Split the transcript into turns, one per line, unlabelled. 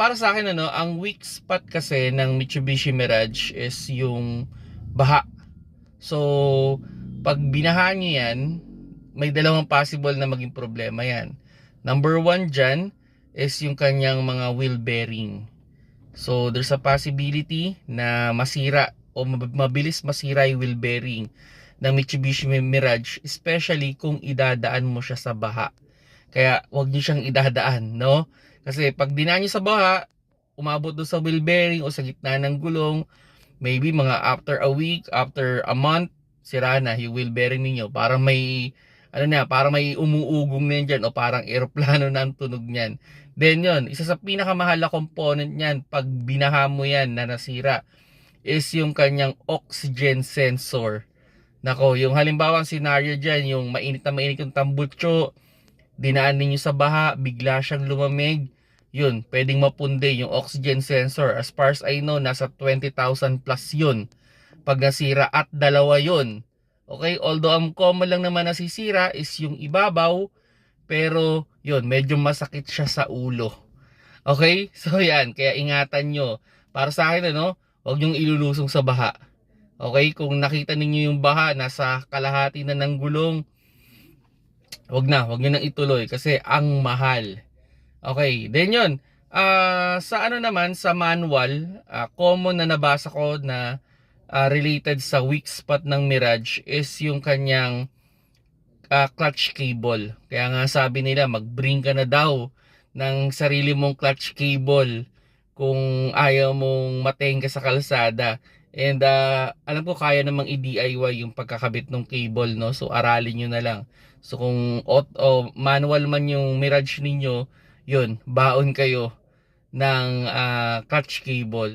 para sa akin ano, ang weak spot kasi ng Mitsubishi Mirage is yung baha. So, pag binaha nyo yan, may dalawang possible na maging problema yan. Number one dyan is yung kanyang mga wheel bearing. So, there's a possibility na masira o mab- mabilis masira yung wheel bearing ng Mitsubishi Mirage, especially kung idadaan mo siya sa baha. Kaya, wag niyo siyang idadaan, no? Kasi pag dinaan niyo sa baha, umabot doon sa wheel bearing o sa gitna ng gulong, maybe mga after a week, after a month, sira na yung wheel bearing ninyo. Parang may, ano na, parang may umuugong na yan dyan o parang aeroplano na ang tunog niyan. Then yun, isa sa pinakamahal na component niyan pag binaha mo yan na nasira is yung kanyang oxygen sensor. Nako, yung halimbawang scenario dyan, yung mainit na mainit yung tambutso, dinaan ninyo sa baha, bigla siyang lumamig, yun, pwedeng mapunde yung oxygen sensor. As far as I know, nasa 20,000 plus yun. Pag nasira at dalawa yun. Okay, although ang common lang naman nasisira is yung ibabaw, pero yun, medyo masakit siya sa ulo. Okay, so yan, kaya ingatan nyo. Para sa akin, ano, huwag nyong ilulusong sa baha. Okay, kung nakita ninyo yung baha, nasa kalahati na ng gulong, wag na, wag nyo nang ituloy kasi ang mahal. Okay, then yun. Ah, sa ano naman, sa manual, ah, common na nabasa ko na ah, related sa weak spot ng Mirage is yung kanyang ah, clutch cable. Kaya nga sabi nila, mag-bring ka na daw ng sarili mong clutch cable kung ayaw mong matenga sa kalsada. And ah, alam ko kaya namang i-DIY yung pagkakabit ng cable, no? So aralin nyo na lang. So kung auto, manual man yung Mirage ninyo, yun, baon kayo ng ah, clutch cable.